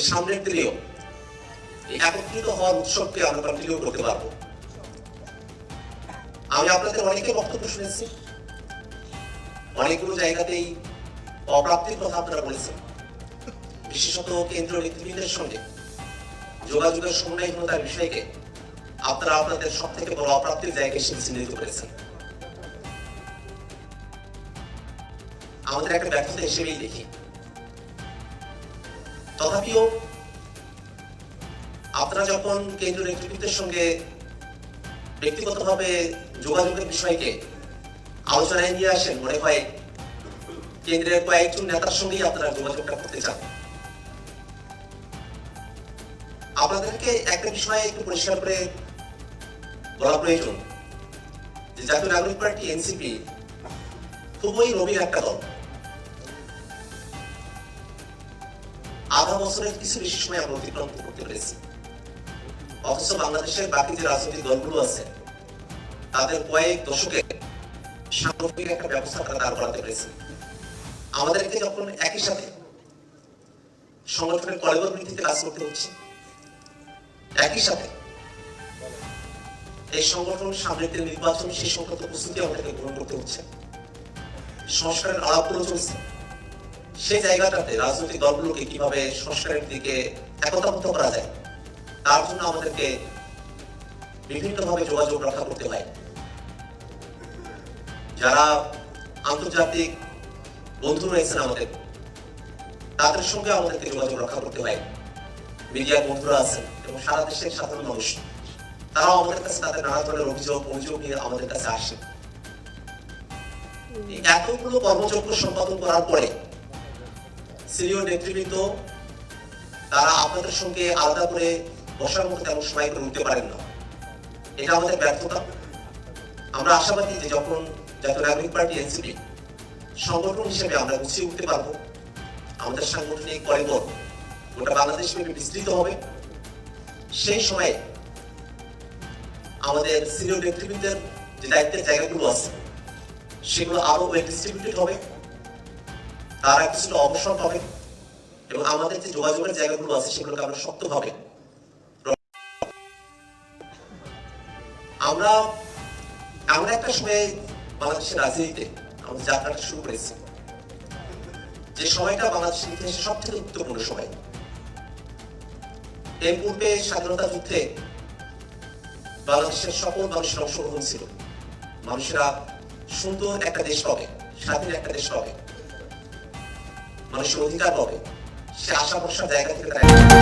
সামনে সামনের দিলেও একত্রিত হওয়ার উৎসবকে আমরা কন্টিনিউ করতে পারব। আমি আপনাদের অনেকে বক্তব্য শুনেছি। অনেকগুলো জায়গাতেই অপ্রাপ্তির কথা আপনারা বলেছেন। বিশেষত কেন্দ্রীয় নেতৃবৃন্দের সঙ্গে যোগাযোগের সমন্বয়হীনতার বিষয়কে আপনারা আপনাদের সব থেকে বড় অপ্রাপ্তির জায়গা হিসেবে চিহ্নিত করেছেন। আমাদের একটা ব্যর্থতা হিসেবেই দেখি। তথাপিও আপনারা যখন কেন্দ্রীয় নেতৃবৃন্দের সঙ্গে ব্যক্তিগতভাবে যোগাযোগের বিষয়কে আলোচনায় নিয়ে আসেন, মনে হয় কেন্দ্রের কয়েকজন নেতার সঙ্গেই আপনারা যোগাযোগটা করতে চান। আপনাদেরকে একটা বিষয়ে একটু পরিষ্কার করে বলা প্রয়োজন জাতীয় নাগরিক পার্টি, এনসিপি, খুবই নবীন একটা দল। আধা বছরের কিছু বেশি সময় আমরা অতিক্রম করতে পেরেছি। অথচ বাংলাদেশের বাকি যে রাজনৈতিক দলগুলো আছে, তাদের কয়েক দশকে সাংগঠনিক একটা ব্যবস্থা তারা দাঁড় করাতে পেরেছে। আমাদেরকে যখন একই সাথে সংগঠনের কলেবর ভিত্তিতে কাজ করতে হচ্ছে, একই সাথে এই সংগঠন সামনের নির্বাচন, সেই সংক্রান্ত প্রস্তুতি আমাদেরকে গ্রহণ করতে হচ্ছে। সংস্কারের আলাপগুলো চলছে। সেই জায়গাটাতে রাজনৈতিক দলগুলোকে কীভাবে সংস্কারের দিকে একতাবদ্ধ করা যায়, তার জন্য আমাদেরকে বিভিন্নভাবে যোগাযোগ রক্ষা করতে হয়। যারা আন্তর্জাতিক বন্ধু রয়েছেন আমাদের, তাদের সঙ্গে আমাদেরকে যোগাযোগ রক্ষা করতে হয়। মিডিয়ার বন্ধুরা আছেন এবং সারা দেশের সাধারণ মানুষ, তারাও আমাদের কাছে তাদের নানা ধরনের অভিযোগ অভিযোগ নিয়ে আমাদের কাছে আসে। এতগুলো কর্মযজ্ঞ সম্পাদন করার পরে সিনিয়র নেতৃবৃন্দ, তারা আপনাদের সঙ্গে আলাদা করে বসার মতো তেমন সময় করে উঠতে পারেন না। এটা আমাদের ব্যর্থতা। আমরা আশাবাদী যে যখন জাতীয় নাগরিক পার্টি, এনসিপি, সংগঠন হিসেবে আমরা গুছিয়ে উঠতে পারব, আমাদের সাংগঠনিক করিডোর গোটা বাংলাদেশ ব্যাপী বিস্তৃত হবে। সেই সময়ে আমাদের সিনিয়র নেতৃবৃন্দের যে দায়িত্বের জায়গাগুলো আছে, সেগুলো আরও ওয়েল ডিস্ট্রিবিউটেড হবে। তারা কিছুটা অবসর পাবে এবং আমাদের যে যোগাযোগের জায়গাগুলো আছে সেগুলোকে আমরা শক্তভাবে আমরা আমরা একটা সময় বাংলাদেশের রাজনীতিতে আমাদের যাত্রাটা শুরু করেছি। যে সময়টা বাংলাদেশের ইতিহাসে সবথেকে গুরুত্বপূর্ণ সময়। এর পূর্বে স্বাধীনতা যুদ্ধে বাংলাদেশের সকল মানুষের অংশগ্রহণ ছিল। মানুষেরা সুন্দর একটা দেশ পাবে, স্বাধীন একটা দেশ পাবে। মানুষের অধিকার পাবে সে আশা ভরসার জায়গা থেকে তারা